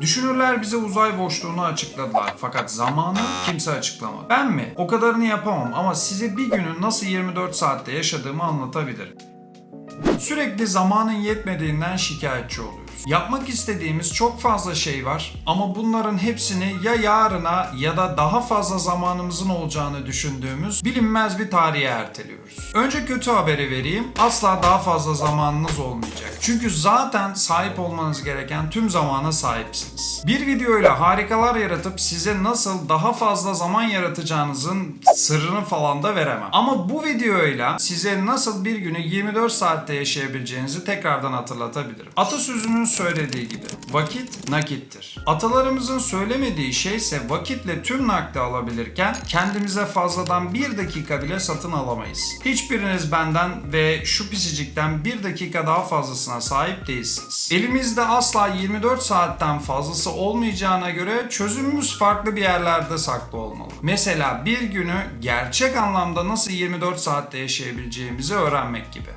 Düşünürler bize uzay boşluğunu açıkladılar fakat zamanı kimse açıklamadı. Ben mi? O kadarını yapamam ama size bir günün nasıl 24 saatte yaşadığımı anlatabilirim. Sürekli zamanın yetmediğinden şikayetçi oluyoruz. Yapmak istediğimiz çok fazla şey var ama bunların hepsini ya yarına ya da daha fazla zamanımızın olacağını düşündüğümüz bilinmez bir tarihe erteliyoruz. Önce kötü haberi vereyim. Asla daha fazla zamanınız olmayacak. Çünkü zaten sahip olmanız gereken tüm zamana sahipsiniz. Bir videoyla harikalar yaratıp size nasıl daha fazla zaman yaratacağınızın sırrını falan da veremem. Ama bu videoyla size nasıl bir günü 24 saatte yaşayabileceğinizi tekrardan hatırlatabilirim. Atasözünün söylediği gibi vakit nakittir. Atalarımızın söylemediği şey ise vakitle tüm nakdi alabilirken kendimize fazladan bir dakika bile satın alamayız. Hiçbiriniz benden ve şu pisicikten bir dakika daha fazlasına sahip değilsiniz. Elimizde asla 24 saatten fazlası olmayacağına göre çözümümüz farklı bir yerlerde saklı olmalı. Mesela bir günü gerçek anlamda nasıl 24 saatte yaşayabileceğimizi öğrenmek gibi.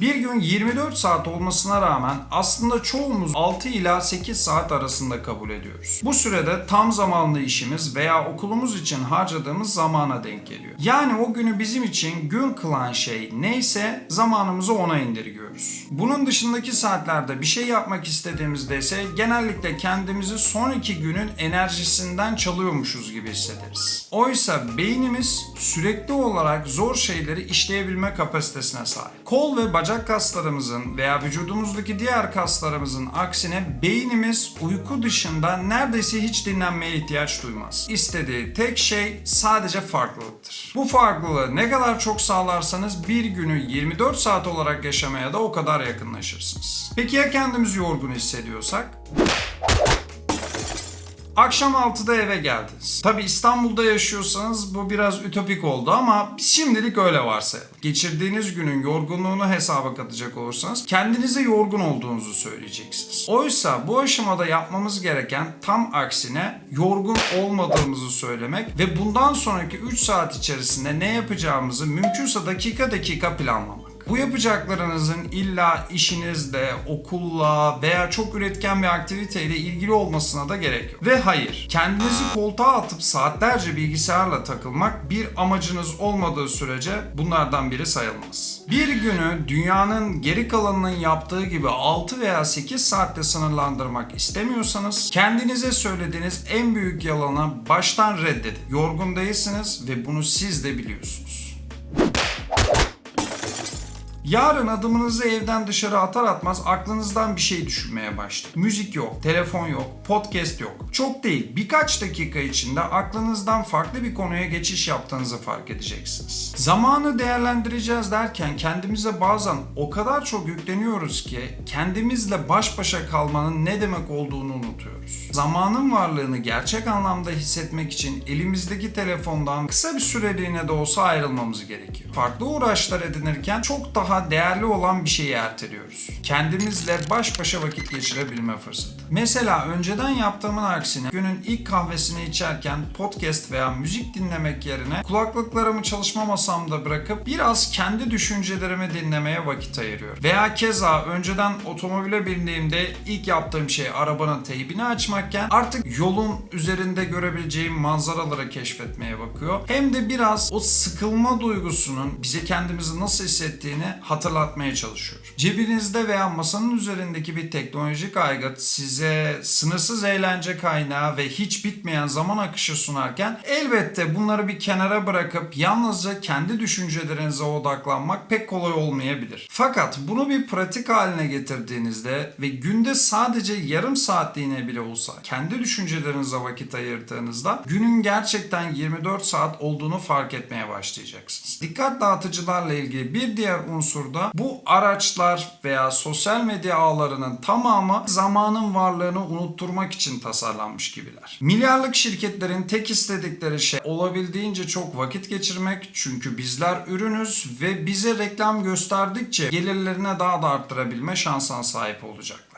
Bir gün 24 saat olmasına rağmen aslında çoğumuz 6 ila 8 saat arasında kabul ediyoruz. Bu sürede tam zamanlı işimiz veya okulumuz için harcadığımız zamana denk geliyor. Yani o günü bizim için gün kılan şey neyse zamanımızı ona indirgiyoruz. Bunun dışındaki saatlerde bir şey yapmak istediğimizde ise genellikle kendimizi sonraki günün enerjisinden çalıyormuşuz gibi hissederiz. Oysa beynimiz sürekli olarak zor şeyleri işleyebilme kapasitesine sahip. Kol ve bacak kaslarımızın veya vücudumuzdaki diğer kaslarımızın aksine beynimiz uyku dışında neredeyse hiç dinlenmeye ihtiyaç duymaz. İstediği tek şey sadece farklılıktır. Bu farklılığı ne kadar çok sağlarsanız bir günü 24 saat olarak yaşamaya da o kadar yakınlaşırsınız. Peki ya kendimizi yorgun hissediyorsak? Akşam 6'da eve geldiniz. Tabi İstanbul'da yaşıyorsanız bu biraz ütopik oldu ama şimdilik öyle varsayalım. Geçirdiğiniz günün yorgunluğunu hesaba katacak olursanız kendinize yorgun olduğunuzu söyleyeceksiniz. Oysa bu aşamada yapmamız gereken tam aksine yorgun olmadığımızı söylemek ve bundan sonraki 3 saat içerisinde ne yapacağımızı mümkünse dakika dakika planlamak. Bu yapacaklarınızın illa işinizle, okulla veya çok üretken bir aktiviteyle ilgili olmasına da gerek yok. Ve hayır, kendinizi koltuğa atıp saatlerce bilgisayarla takılmak bir amacınız olmadığı sürece bunlardan biri sayılmaz. Bir günü dünyanın geri kalanının yaptığı gibi 6 veya 8 saatte sınırlandırmak istemiyorsanız kendinize söylediğiniz en büyük yalanı baştan reddedin. Yorgun değilsiniz ve bunu siz de biliyorsunuz. Yarın adımınızı evden dışarı atar atmaz aklınızdan bir şey düşünmeye başlayın. Müzik yok, telefon yok, podcast yok. Çok değil birkaç dakika içinde aklınızdan farklı bir konuya geçiş yaptığınızı fark edeceksiniz. Zamanı değerlendireceğiz derken kendimize bazen o kadar çok yükleniyoruz ki kendimizle baş başa kalmanın ne demek olduğunu unutuyoruz. Zamanın varlığını gerçek anlamda hissetmek için elimizdeki telefondan kısa bir süreliğine de olsa ayrılmamız gerekiyor. Farklı uğraşlar edinirken çok daha değerli olan bir şeyi erteliyoruz. Kendimizle baş başa vakit geçirebilme fırsatı. Mesela önceden yaptığımın aksine günün ilk kahvesini içerken podcast veya müzik dinlemek yerine kulaklıklarımı çalışma masamda bırakıp biraz kendi düşüncelerimi dinlemeye vakit ayırıyorum. Veya keza önceden otomobile bindiğimde ilk yaptığım şey arabanın teybini açmakken artık yolun üzerinde görebileceğim manzaraları keşfetmeye bakıyor. Hem de biraz o sıkılma duygusunun bize kendimizi nasıl hissettiğini hatırlatmaya çalışıyor. Cebinizde veya masanın üzerindeki bir teknolojik aygıt size sınırsız eğlence kaynağı ve hiç bitmeyen zaman akışı sunarken elbette bunları bir kenara bırakıp yalnızca kendi düşüncelerinize odaklanmak pek kolay olmayabilir. Fakat bunu bir pratik haline getirdiğinizde ve günde sadece yarım saatliğine bile olsa kendi düşüncelerinize vakit ayırdığınızda günün gerçekten 24 saat olduğunu fark etmeye başlayacaksınız. Dikkat dağıtıcılarla ilgili bir diğer unsur da bu araçlar veya sosyal medya ağlarının tamamı zamanın varlığını unutturmak için tasarlanmış gibiler. Milyarlık şirketlerin tek istedikleri şey olabildiğince çok vakit geçirmek çünkü bizler ürünüz ve bize reklam gösterdikçe gelirlerine daha da arttırabilme şansına sahip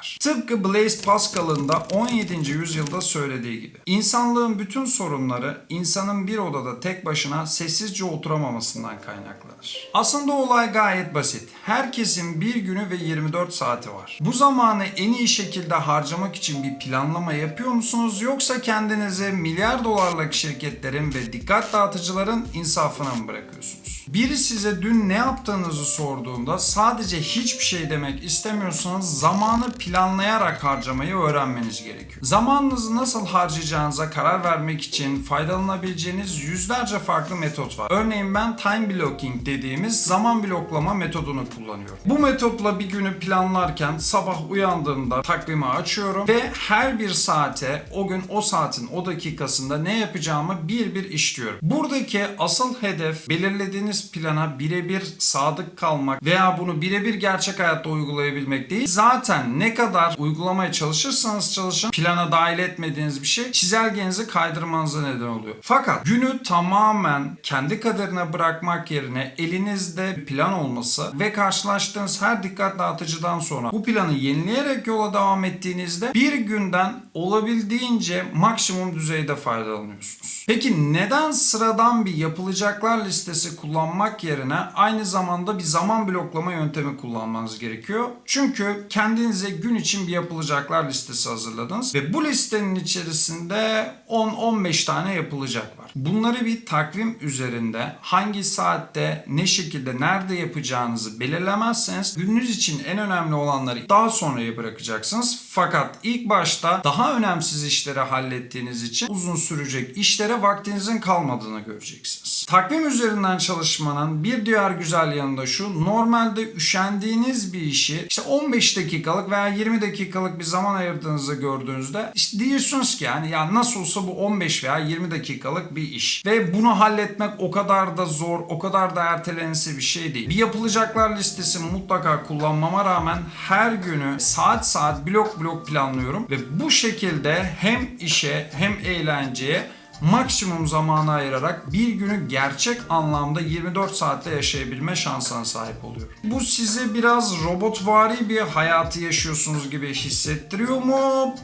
olacaklar. Tıpkı Blaise Pascal'ın da 17. yüzyılda söylediği gibi. İnsanlığın bütün sorunları insanın bir odada tek başına sessizce oturamamasından kaynaklanır. Aslında olay gayet basit. Herkesin bir günü ve 24 saati var. Bu zamanı en iyi şekilde harcamak için bir planlama yapıyor musunuz yoksa kendinizi milyar dolarlık şirketlerin ve dikkat dağıtıcıların insafına mı bırakıyorsunuz? Biri size dün ne yaptığınızı sorduğunda sadece hiçbir şey demek istemiyorsanız zamanı planlayarak harcamayı öğrenmeniz gerekiyor. Zamanınızı nasıl harcayacağınıza karar vermek için faydalanabileceğiniz yüzlerce farklı metot var. Örneğin ben time blocking dediğimiz zaman bloklama metodunu kullanıyorum. Bu metotla bir günü planlarken sabah uyandığımda takvimi açıyorum ve her bir saate o gün o saatin o dakikasında ne yapacağımı bir bir işliyorum. Buradaki asıl hedef belirlediğiniz plana birebir sadık kalmak veya bunu birebir gerçek hayatta uygulayabilmek değil. Zaten ne kadar uygulamaya çalışırsanız çalışın plana dahil etmediğiniz bir şey çizelgenizi kaydırmanıza neden oluyor. Fakat günü tamamen kendi kaderine bırakmak yerine elinizde plan olması ve karşılaştığınız her dikkat dağıtıcıdan sonra bu planı yenileyerek yola devam ettiğinizde bir günden olabildiğince maksimum düzeyde faydalanıyorsunuz. Peki neden sıradan bir yapılacaklar listesi kullanmak yerine aynı zamanda bir zaman bloklama yöntemi kullanmanız gerekiyor? Çünkü kendinize gün için bir yapılacaklar listesi hazırladınız ve bu listenin içerisinde 10-15 tane yapılacak. Bunları bir takvim üzerinde hangi saatte, ne şekilde, nerede yapacağınızı belirlemezseniz gününüz için en önemli olanları daha sonraya bırakacaksınız. Fakat ilk başta daha önemsiz işleri hallettiğiniz için uzun sürecek işlere vaktinizin kalmadığını göreceksiniz. Takvim üzerinden çalışmanın bir diğer güzel yanı da şu. Normalde üşendiğiniz bir işi işte 15 dakikalık veya 20 dakikalık bir zaman ayırdığınızı gördüğünüzde işte diyorsunuz ki yani ya nasıl olsa bu 15 veya 20 dakikalık bir iş. Ve bunu halletmek o kadar da zor, o kadar da ertelenesi bir şey değil. Bir yapılacaklar listesini mutlaka kullanmama rağmen her günü saat saat blok blok planlıyorum ve bu şekilde hem işe hem eğlenceye maksimum zamanı ayırarak bir günü gerçek anlamda 24 saatte yaşayabilme şansına sahip oluyorum. Bu size biraz robotvari bir hayatı yaşıyorsunuz gibi hissettiriyor mu?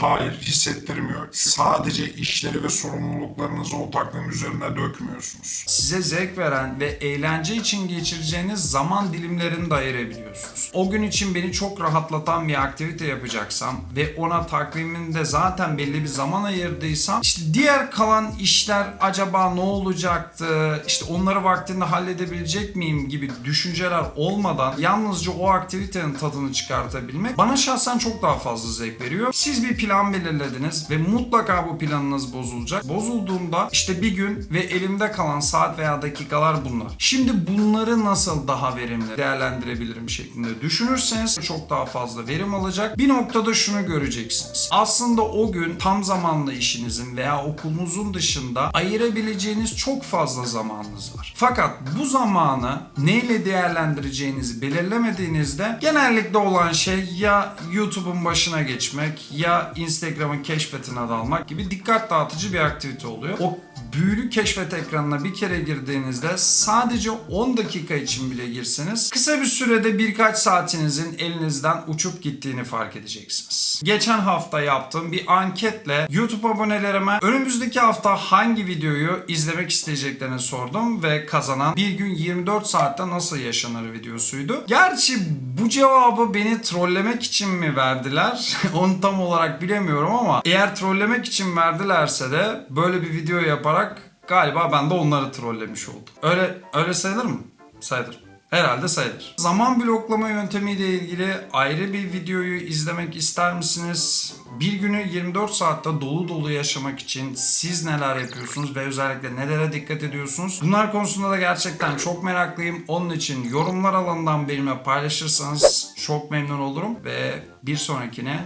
Hayır hissettirmiyor. Sadece işleri ve sorumluluklarınızı o takvim üzerine dökmüyorsunuz. size zevk veren ve eğlence için geçireceğiniz zaman dilimlerini de ayırabiliyorsunuz. O gün için beni çok rahatlatan bir aktivite yapacaksam ve ona takviminde zaten belli bir zaman ayırdıysam işte diğer kalan işler acaba ne olacaktı işte onları vaktinde halledebilecek miyim gibi düşünceler olmadan yalnızca o aktivitenin tadını çıkartabilmek bana şahsen çok daha fazla zevk veriyor. Siz bir plan belirlediniz ve mutlaka bu planınız bozulacak. Bozulduğunda işte bir gün ve elimde kalan saat veya dakikalar bunlar. Şimdi bunları nasıl daha verimli değerlendirebilirim şeklinde düşünürseniz çok daha fazla verim alacak. Bir noktada şunu göreceksiniz. Aslında o gün tam zamanlı işinizin veya okulunuzun dışında ayırabileceğiniz çok fazla zamanınız var. Fakat bu zamanı neyle değerlendireceğinizi belirlemediğinizde genellikle olan şey ya YouTube'un başına geçmek ya Instagram'ın keşfetine dalmak gibi dikkat dağıtıcı bir aktivite oluyor. O büyülü keşfet ekranına bir kere girdiğinizde sadece 10 dakika için bile girseniz kısa bir sürede birkaç saatinizin elinizden uçup gittiğini fark edeceksiniz. Geçen hafta yaptığım bir anketle YouTube abonelerime önümüzdeki hafta hangi videoyu izlemek isteyeceklerini sordum ve kazanan bir gün 24 saatte nasıl yaşanır videosuydu. Gerçi bu cevabı beni trollemek için mi verdiler? Onu tam olarak bilemiyorum ama eğer trollemek için verdilerse de böyle bir video yaparak galiba ben de onları trollemiş oldum. Öyle öyle sayılır mı? Sayılır. Herhalde sayılır. Zaman bloklama yöntemiyle ilgili ayrı bir videoyu izlemek ister misiniz? Bir günü 24 saatte dolu dolu yaşamak için siz neler yapıyorsunuz ve özellikle nelere dikkat ediyorsunuz? Bunlar konusunda da gerçekten çok meraklıyım. Onun için yorumlar alanından benimle paylaşırsanız çok memnun olurum ve bir sonrakine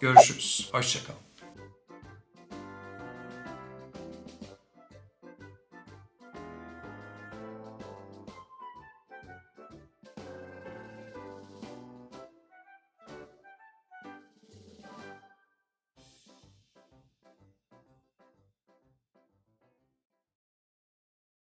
görüşürüz. Hoşçakalın.